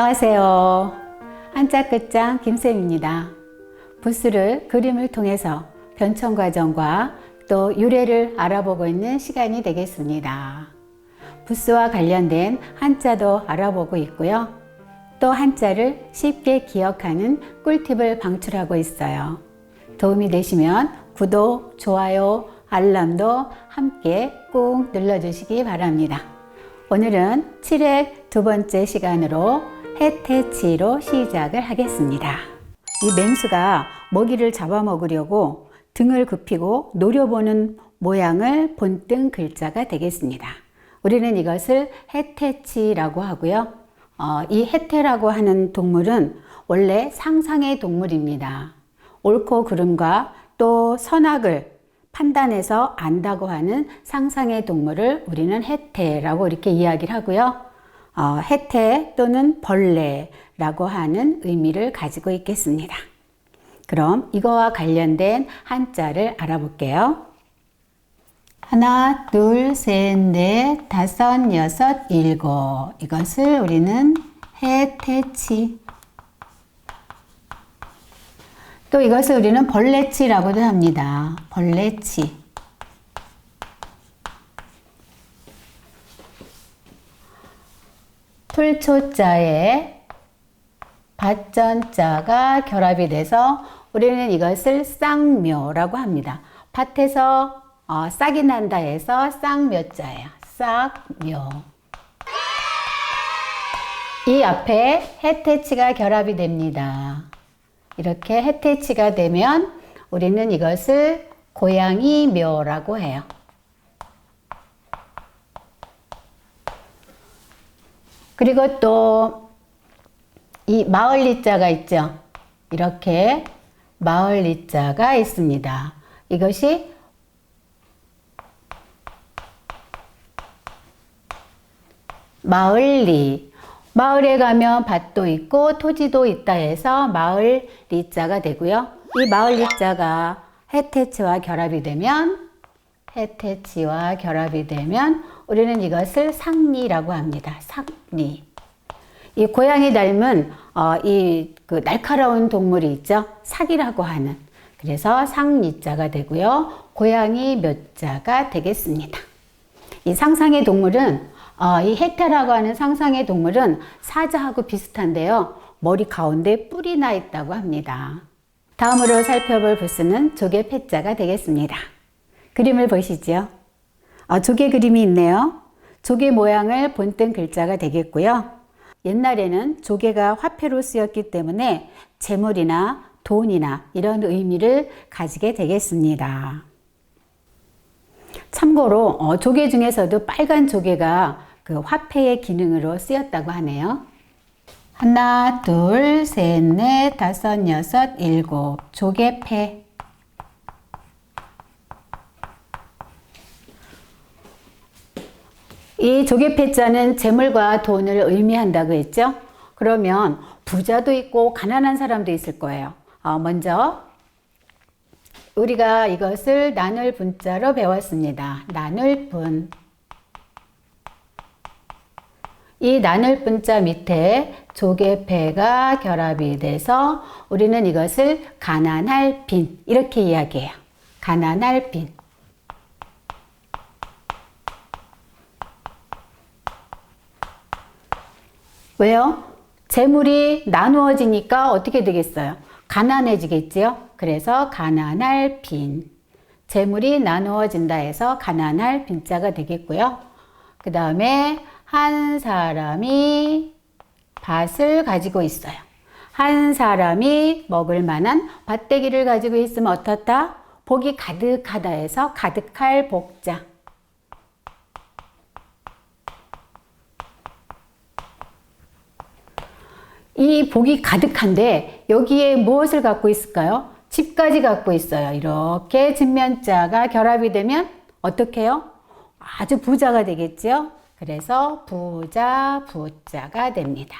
안녕하세요. 한자 끝장 김쌤입니다. 부스를 그림을 통해서 변천 과정과 또 유래를 알아보고 있는 시간이 되겠습니다. 부스와 관련된 한자도 알아보고 있고요. 또 한자를 쉽게 기억하는 꿀팁을 방출하고 있어요. 도움이 되시면 구독, 좋아요, 알람도 함께 꾹 눌러주시기 바랍니다. 오늘은 7회 두 번째 시간으로 해태치로 시작을 하겠습니다. 이 맹수가 먹이를 잡아먹으려고 등을 굽히고 노려보는 모양을 본뜬 글자가 되겠습니다. 우리는 이것을 해태치라고 하고요. 어, 이 해태라고 하는 동물은 원래 상상의 동물입니다. 옳고 그름과 또 선악을 판단해서 안다고 하는 상상의 동물을 우리는 해태라고 이렇게 이야기를 하고요. 어, 해태 또는 벌레라고 하는 의미를 가지고 있겠습니다. 그럼 이거와 관련된 한자를 알아볼게요. 하나, 둘, 셋, 넷, 다섯, 여섯, 일곱. 이것을 우리는 해태치. 또 이것을 우리는 벌레치라고도 합니다. 벌레치. 풀초자에 밭전자가 결합이 돼서 우리는 이것을 쌍묘라고 합니다. 밭에서 어, 싹이 난다 해서 쌍묘자예요. 싹묘. 이 앞에 해태치가 결합이 됩니다. 이렇게 해태치가 되면 우리는 이것을 고양이 묘라고 해요. 그리고 또 이 마을리자가 있죠. 이렇게 마을리자가 있습니다. 이것이 마을리. 마을에 가면 밭도 있고 토지도 있다 해서 마을 리자가 되고요. 이 마을 리자가 해태치와 결합이 되면 해태치와 결합이 되면 우리는 이것을 상리라고 합니다. 상리. 이 고양이 닮은 어, 이그 날카로운 동물이 있죠. 사기라고 하는. 그래서 상리자가 되고요. 고양이 몇 자가 되겠습니다. 이 상상의 동물은 어, 이 해태라고 하는 상상의 동물은 사자하고 비슷한데요. 머리 가운데 뿔이 나 있다고 합니다. 다음으로 살펴볼 부스는 조개 패자가 되겠습니다. 그림을 보시죠. 어, 조개 그림이 있네요. 조개 모양을 본뜬 글자가 되겠고요. 옛날에는 조개가 화폐로 쓰였기 때문에 재물이나 돈이나 이런 의미를 가지게 되겠습니다. 참고로 어, 조개 중에서도 빨간 조개가 그 화폐의 기능으로 쓰였다고 하네요. 하나, 둘, 셋, 넷, 다섯, 여섯, 일곱. 조개패. 이 조개패자는 재물과 돈을 의미한다고 했죠? 그러면 부자도 있고 가난한 사람도 있을 거예요. 어, 먼저 우리가 이것을 나눌 분자로 배웠습니다. 나눌 분. 이 나눌 분자 밑에 조개패가 결합이 돼서 우리는 이것을 가난할 빈 이렇게 이야기해요. 가난할 빈. 왜요? 재물이 나누어지니까 어떻게 되겠어요? 가난해지겠지요? 그래서 가난할 빈. 재물이 나누어진다 해서 가난할 빈자가 되겠고요. 그 다음에 한 사람이 밭을 가지고 있어요. 한 사람이 먹을 만한 밭대기를 가지고 있으면 어떻다? 복이 가득하다 해서 가득할 복자. 이 복이 가득한데 여기에 무엇을 갖고 있을까요? 집까지 갖고 있어요. 이렇게 진면자가 결합이 되면 어떻게 해요? 아주 부자가 되겠죠? 그래서 부자, 부자가 됩니다.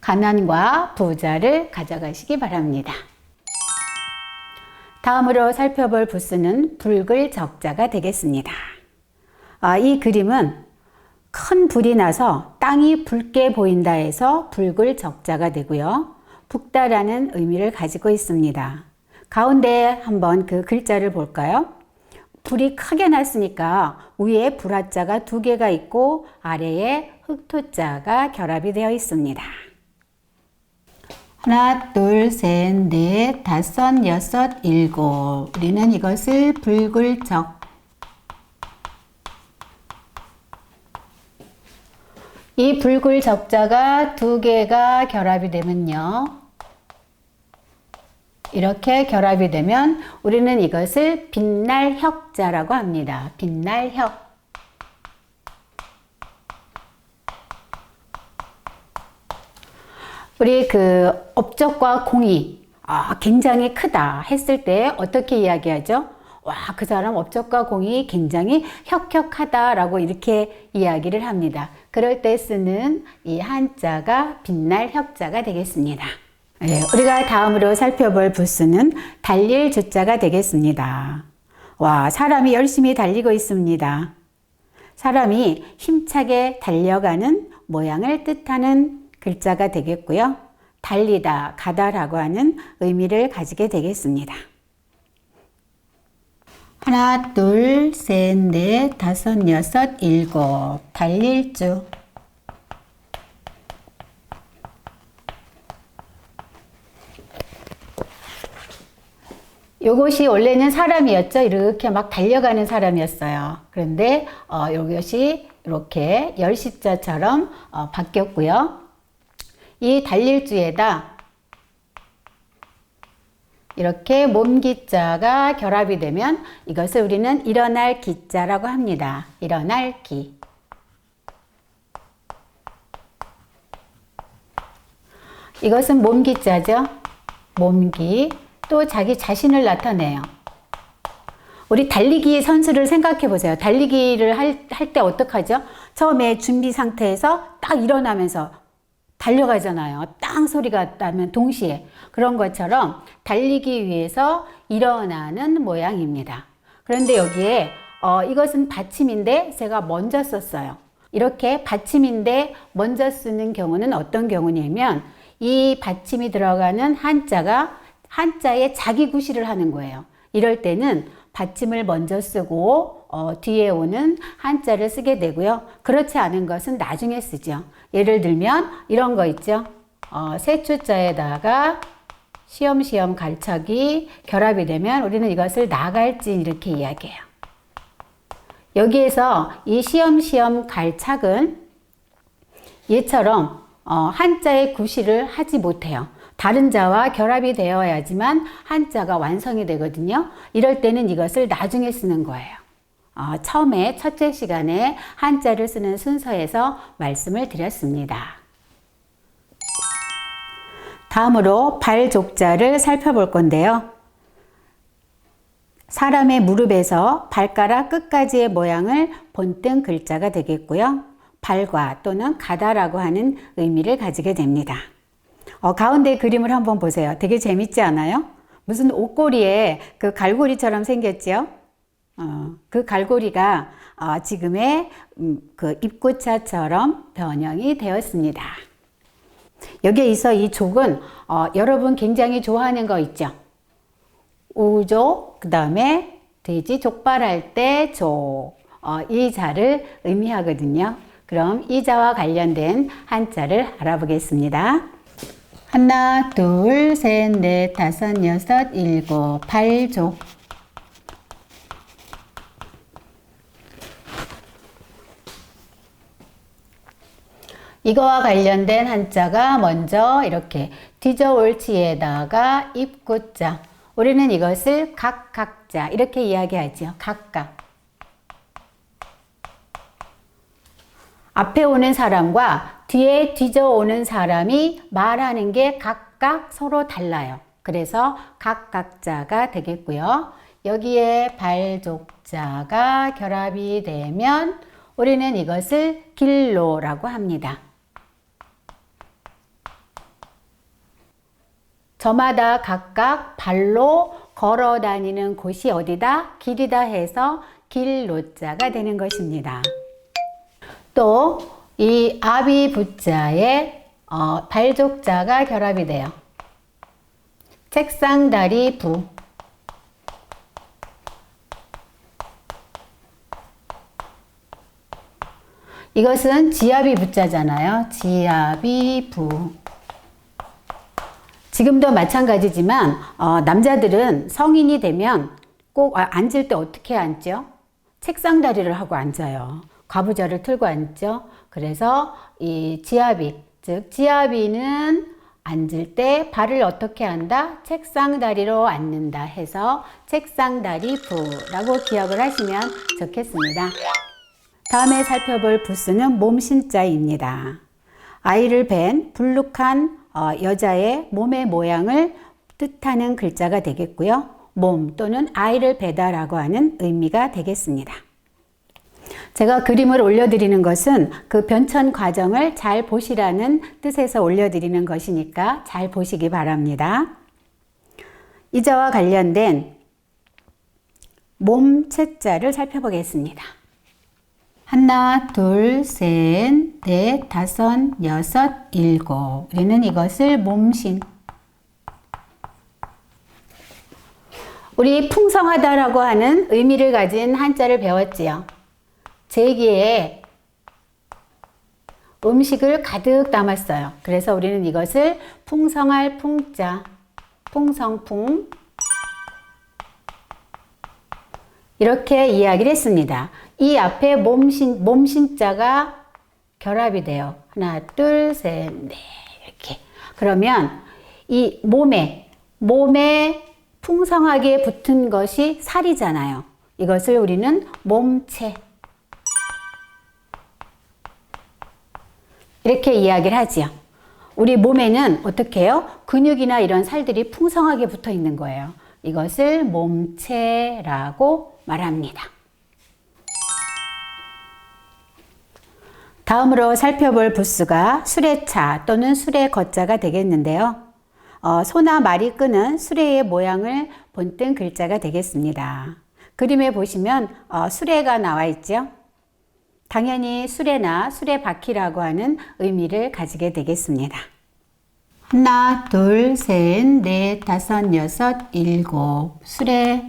가난과 부자를 가져가시기 바랍니다. 다음으로 살펴볼 부스는 붉을 적자가 되겠습니다. 아, 이 그림은 큰 불이 나서 땅이 붉게 보인다 해서 붉을 적자가 되고요. 붓다라는 의미를 가지고 있습니다. 가운데 한번 그 글자를 볼까요? 불이 크게 났으니까 위에 불화자가 두 개가 있고 아래에 흑토자가 결합이 되어 있습니다. 하나, 둘, 셋, 넷, 다섯, 여섯, 일곱. 우리는 이것을 불굴적. 이 불굴 적자가 두 개가 결합이 되면요. 이렇게 결합이 되면 우리는 이것을 빛날 혁자라고 합니다. 빛날 혁. 우리 그 업적과 공이 아, 굉장히 크다 했을 때 어떻게 이야기하죠? 와, 그 사람 업적과 공이 굉장히 혁혁하다라고 이렇게 이야기를 합니다. 그럴 때 쓰는 이 한자가 빛날 혁자가 되겠습니다. 네, 우리가 다음으로 살펴볼 부수는 달릴 주자가 되겠습니다. 와, 사람이 열심히 달리고 있습니다. 사람이 힘차게 달려가는 모양을 뜻하는 글자가 되겠고요. 달리다, 가다라고 하는 의미를 가지게 되겠습니다. 하나, 둘, 셋, 넷, 다섯, 여섯, 일곱. 달릴 주. 요것이 원래는 사람이었죠. 이렇게 막 달려가는 사람이었어요. 그런데 어, 이것이 이렇게 열십자처럼 어, 바뀌었고요. 이 달릴주에다 이렇게 몸 기자가 결합이 되면 이것을 우리는 일어날 기자라고 합니다. 일어날 기. 이것은 몸 기자죠. 몸기. 또 자기 자신을 나타내요. 우리 달리기 선수를 생각해 보세요. 달리기를 할 때 어떡하죠? 처음에 준비 상태에서 딱 일어나면서 달려가잖아요. 땅 소리가 나면 동시에. 그런 것처럼 달리기 위해서 일어나는 모양입니다. 그런데 여기에 어, 이것은 받침인데 제가 먼저 썼어요. 이렇게 받침인데 먼저 쓰는 경우는 어떤 경우냐면 이 받침이 들어가는 한자가 한자에 자기 구실을 하는 거예요. 이럴 때는 받침을 먼저 쓰고 어, 뒤에 오는 한자를 쓰게 되고요. 그렇지 않은 것은 나중에 쓰죠. 예를 들면 이런 거 있죠. 어, 세초자에다가 시험시험 갈척이 결합이 되면 우리는 이것을 나갈진 이렇게 이야기해요. 여기에서 이 시험시험 갈착은 얘처럼 어, 한자의 구실을 하지 못해요. 다른 자와 결합이 되어야지만 한자가 완성이 되거든요. 이럴 때는 이것을 나중에 쓰는 거예요. 어, 처음에 첫째 시간에 한자를 쓰는 순서에서 말씀을 드렸습니다. 다음으로 발족자를 살펴볼 건데요. 사람의 무릎에서 발가락 끝까지의 모양을 본뜬 글자가 되겠고요. 발과 또는 가다라고 하는 의미를 가지게 됩니다. 어, 가운데 그림을 한번 보세요. 되게 재밌지 않아요? 무슨 옷걸이에 그 갈고리처럼 생겼죠? 어, 그 갈고리가 어, 지금의 음, 그 입구차처럼 변형이 되었습니다. 여기에 있어 이 족은 어, 여러분 굉장히 좋아하는 거 있죠? 우족, 그 다음에 돼지 족발할 때 족, 어, 이 자를 의미하거든요. 그럼 이 자와 관련된 한자를 알아보겠습니다. 하나, 둘, 셋, 넷, 다섯, 여섯, 일곱, 발족. 이거와 관련된 한자가 먼저 이렇게 뒤져올치에다가 입구자. 우리는 이것을 각각자 이렇게 이야기하죠. 각각. 앞에 오는 사람과 뒤에 뒤져오는 사람이 말하는 게 각각 서로 달라요. 그래서 각각자가 되겠고요. 여기에 발족자가 결합이 되면 우리는 이것을 길로라고 합니다. 저마다 각각 발로 걸어 다니는 곳이 어디다? 길이다 해서 길로자가 되는 것입니다. 또 이 아비 부자에 어, 발족자가 결합이 돼요. 책상 다리 부. 이것은 지압이 부자잖아요. 지압이 부. 지금도 마찬가지지만 어, 남자들은 성인이 되면 꼭 아, 앉을 때 어떻게 앉죠? 책상 다리를 하고 앉아요. 과부자를 틀고 앉죠. 그래서 이 지압이 즉 지압이는 앉을 때 발을 어떻게 한다? 책상 다리로 앉는다 해서 책상 다리 부라고 기억을 하시면 좋겠습니다. 다음에 살펴볼 부스는 몸신자입니다. 아이를 뵌 불룩한 어, 여자의 몸의 모양을 뜻하는 글자가 되겠고요. 몸 또는 아이를 배다라고 하는 의미가 되겠습니다. 제가 그림을 올려드리는 것은 그 변천 과정을 잘 보시라는 뜻에서 올려드리는 것이니까 잘 보시기 바랍니다. 이자와 관련된 몸체자를 살펴보겠습니다. 하나, 둘, 셋, 넷, 다섯, 여섯, 일곱. 우리는 이것을 몸신. 우리 풍성하다라고 하는 의미를 가진 한자를 배웠지요. 제기에 음식을 가득 담았어요. 그래서 우리는 이것을 풍성할 풍자, 풍성풍, 이렇게 이야기를 했습니다. 이 앞에 몸신, 몸신자가 결합이 돼요. 하나, 둘, 셋, 넷. 이렇게. 그러면 이 몸에, 몸에 풍성하게 붙은 것이 살이잖아요. 이것을 우리는 몸체. 이렇게 이야기를 하지요. 우리 몸에는 어떻게 해요? 근육이나 이런 살들이 풍성하게 붙어 있는 거예요. 이것을 몸체라고 말합니다. 다음으로 살펴볼 부스가 수레차 또는 수레 거자가 되겠는데요. 어, 소나 말이 끄는 수레의 모양을 본뜬 글자가 되겠습니다. 그림에 보시면 어, 수레가 나와 있죠. 당연히 수레나 수레바퀴라고 하는 의미를 가지게 되겠습니다. 하나, 둘, 셋, 넷, 다섯, 여섯, 일곱. 수레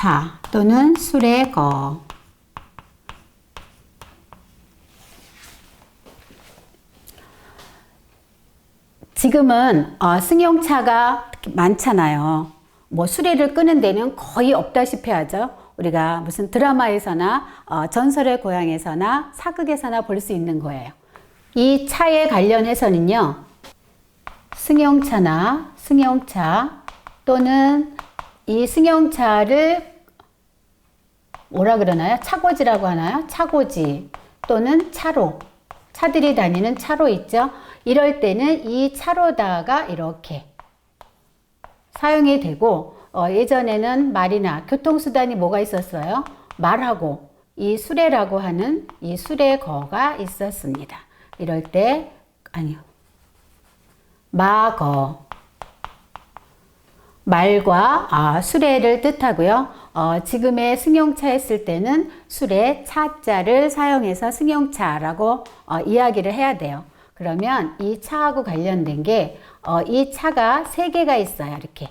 차 또는 수레거. 지금은 어, 승용차가 많잖아요. 뭐 수레를 끄는 데는 거의 없다시피 하죠. 우리가 무슨 드라마에서나 어, 전설의 고향에서나 사극에서나 볼 수 있는 거예요. 이 차에 관련해서는요. 승용차나 승용차 또는 이 승용차를 뭐라 그러나요? 차고지라고 하나요? 차고지 또는 차로 차들이 다니는 차로 있죠? 이럴 때는 이 차로다가 이렇게 사용이 되고 어, 예전에는 말이나 교통수단이 뭐가 있었어요? 말하고 이 수레라고 하는 이 수레거가 있었습니다. 이럴 때 아니요. 마거 말과 아, 수레를 뜻하고요. 어, 지금의 승용차 했을 때는 수레 차자를 사용해서 승용차라고 어, 이야기를 해야 돼요. 그러면 이 차하고 관련된 게, 어, 이 차가 세 개가 있어요. 이렇게.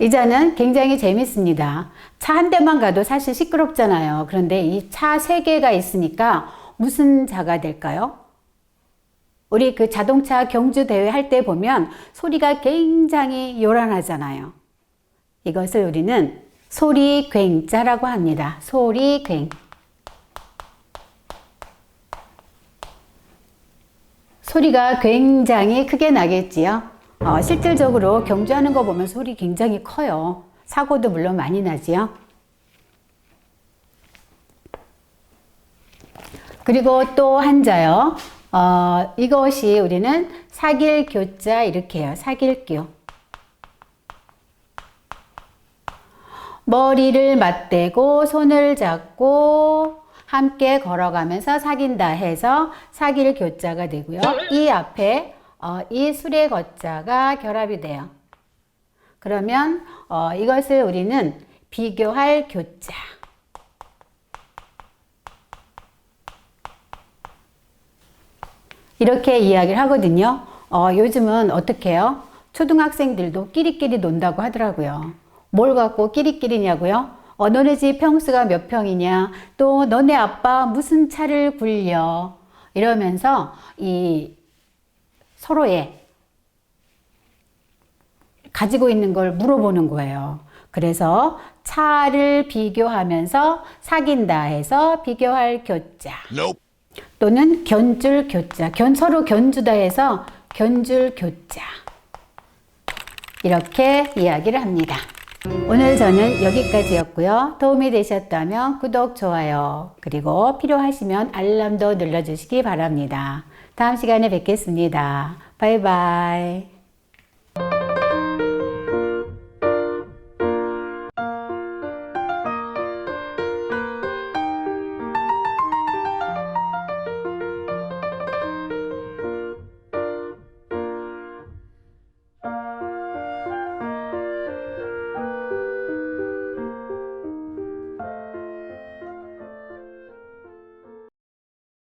이 자는 굉장히 재밌습니다. 차 한 대만 가도 사실 시끄럽잖아요. 그런데 이 차 세 개가 있으니까 무슨 자가 될까요? 우리 그 자동차 경주 대회 할 때 보면 소리가 굉장히 요란하잖아요. 이것을 우리는 소리 괭자라고 합니다. 소리 괭. 소리가 굉장히 크게 나겠지요. 어, 실질적으로 경주하는 거 보면 소리 굉장히 커요. 사고도 물론 많이 나지요. 그리고 또 한자요. 어, 이것이 우리는 사길교자 이렇게 해요. 사길교. 머리를 맞대고 손을 잡고 함께 걸어가면서 사귄다 해서 사귈 교자가 되고요. 이 앞에 어, 이 수레 거자가 결합이 돼요. 그러면 어, 이것을 우리는 비교할 교자. 이렇게 이야기를 하거든요. 어, 요즘은 어떻게 해요? 초등학생들도 끼리끼리 논다고 하더라고요. 뭘 갖고 끼리끼리냐고요? 어, 너네 집 평수가 몇 평이냐? 또 너네 아빠 무슨 차를 굴려? 이러면서 이 서로의 가지고 있는 걸 물어보는 거예요. 그래서 차를 비교하면서 사귄다 해서 비교할 교자. Nope. 또는 견줄 교자. 견, 서로 견주다 해서 견줄 교자. 이렇게 이야기를 합니다. 오늘 저는 여기까지였고요. 도움이 되셨다면 구독, 좋아요, 그리고 필요하시면 알람도 눌러주시기 바랍니다. 다음 시간에 뵙겠습니다. 바이바이.